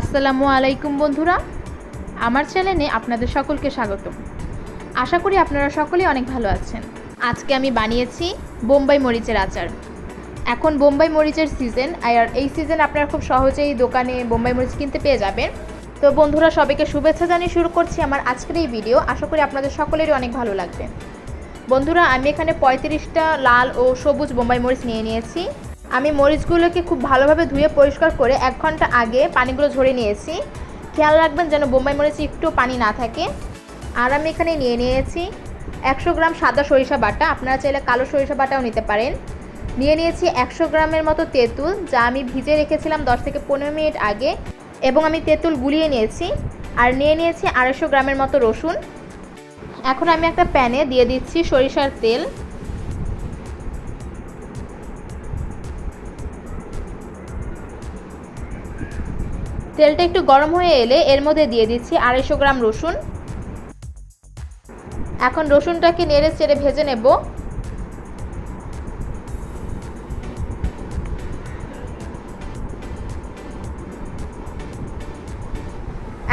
আসসালামু আলাইকুম বন্ধুরা। আমার চ্যানেলে আপনাদের সকলকে স্বাগতম। আশা করি আপনারা সকলেই অনেক ভালো আছেন। আজকে আমি বানিয়েছি বোম্বাই মরিচের আচার। এখন বোম্বাই মরিচের সিজন, আর এই সিজন আপনারা খুব সহজেই দোকানে বোম্বাই মরিচ কিনতে পেয়ে যাবেন। তো বন্ধুরা, সবাইকে শুভেচ্ছা জানিয়ে শুরু করছি আমার আজকের এই ভিডিও। আশা করি আপনাদের সকলেরই অনেক ভালো লাগবে। বন্ধুরা, আমি এখানে পঁয়ত্রিশটা লাল ও সবুজ বোম্বাই মরিচ নিয়ে নিয়েছি। আমি মরিচগুলোকে খুব ভালোভাবে ধুয়ে পরিষ্কার করে এক ঘণ্টা আগে পানিগুলো ঝরে নিয়েছি। খেয়াল রাখবেন যেন বোম্বাই মরিচে একটু পানি না থাকে। আর আমি এখানে নিয়ে নিয়েছি একশো গ্রাম সাদা সরিষা বাটা। আপনারা চাইলে কালো সরিষা বাটাও নিতে পারেন। নিয়ে নিয়েছি একশো গ্রামের মতো তেঁতুল, যা আমি ভিজে রেখেছিলাম দশ থেকে পনেরো মিনিট আগে। এবং আমি তেঁতুল গুলিয়ে নিয়েছি। আর নিয়ে নিয়েছি আড়াইশো গ্রামের মতো রসুন। এখন আমি একটা প্যানে দিয়ে দিচ্ছি সরিষার তেল। তেলটা একটু গরম হয়ে এলে এর মধ্যে দিয়ে দিচ্ছি আড়াইশো গ্রাম রসুন। এখন রসুনটাকে নেড়ে চেড়ে ভেজে নেব।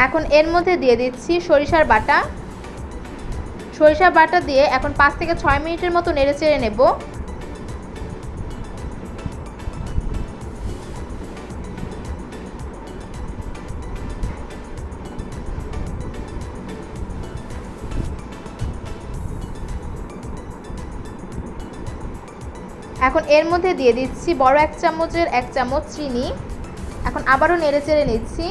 এখন এর মধ্যে দিয়ে দিচ্ছি সরিষার বাটা। সরিষার বাটা দিয়ে এখন পাঁচ থেকে ছয় মিনিটের মতো নেড়ে চেড়ে নেব। এখন এর মধ্যে দিয়ে দিচ্ছি বড় এক চামচের এক চামচ চিনি। এখন আবারও নেড়ে চেড়ে নিচ্ছি।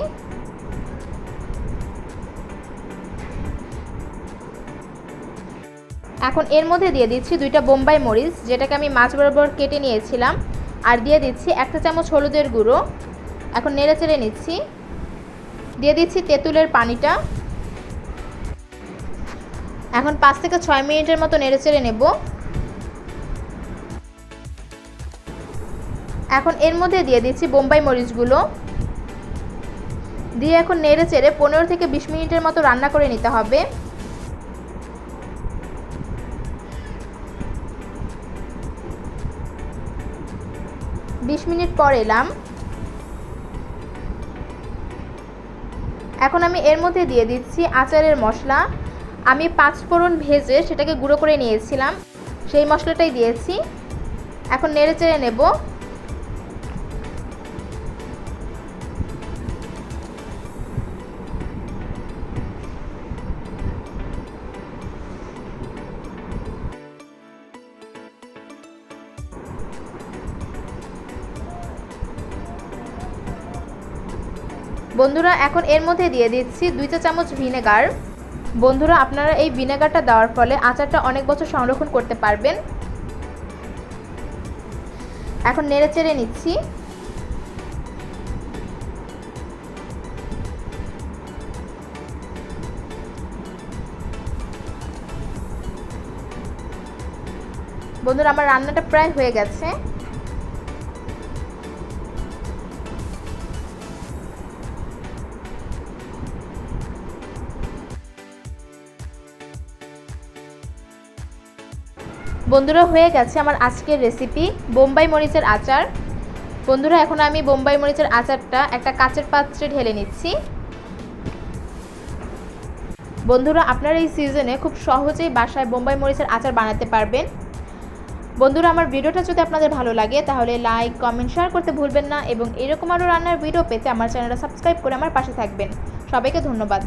এখন এর মধ্যে দিয়ে দিচ্ছি দুইটা বোম্বাই মরিচ, যেটাকে আমি মাছ বরাবর কেটে নিয়েছিলাম। আর দিয়ে দিচ্ছি একটা চামচ হলুদের গুঁড়ো। এখন নেড়ে চেড়ে নিচ্ছি। দিয়ে দিচ্ছি তেঁতুলের পানিটা। এখন পাঁচ থেকে ছয় মিনিটের মতো নেড়ে চেড়ে নেব। এখন এর মধ্যে দিয়ে দিচ্ছি বোম্বাই মরিচগুলো। দিয়ে এখন নেড়ে চেড়ে পনেরো থেকে বিশ মিনিটের মতো রান্না করে নিতে হবে। বিশ মিনিট পর এলাম। এখন আমি এর মধ্যে দিয়ে দিচ্ছি আচারের মশলা। আমি পাঁচ ফোড়ন ভেজে সেটাকে গুঁড়ো করে নিয়েছিলাম, সেই মশলাটাই দিয়েছি। এখন নেড়ে চেড়ে নেব। বন্ধুরা, এখন এর মধ্যে দিয়ে দিচ্ছি দুই চা চামচ ভিনেগার। বন্ধুরা, আপনারা এই ভিনেগারটা দেওয়ার ফলে আচারটা অনেক বছর সংরক্ষণ করতে পারবেন। এখন নেড়ে চেড়ে নিচ্ছি। বন্ধুরা, আমার রান্নাটা প্রায় হয়ে গেছে। বন্ধুরা, হয়ে গেছে আমার আজকের রেসিপি বোম্বাই মরিচের আচার। বন্ধুরা, এখন আমি বোম্বাই মরিচের আচারটা একটা কাচের পাত্রে ঢেলে নিচ্ছি। বন্ধুরা, আপনারা এই সিজনে খুব সহজেই বাসায় বোম্বাই মরিচের আচার বানাতে পারবেন। বন্ধুরা, আমার ভিডিওটা যদি আপনাদের ভালো লাগে, তাহলে লাইক কমেন্ট শেয়ার করতে ভুলবেন না। এবং এরকম আরও রান্নার ভিডিও পেতে আমার চ্যানেলটা সাবস্ক্রাইব করে আমার পাশে থাকবেন। সবাইকে ধন্যবাদ।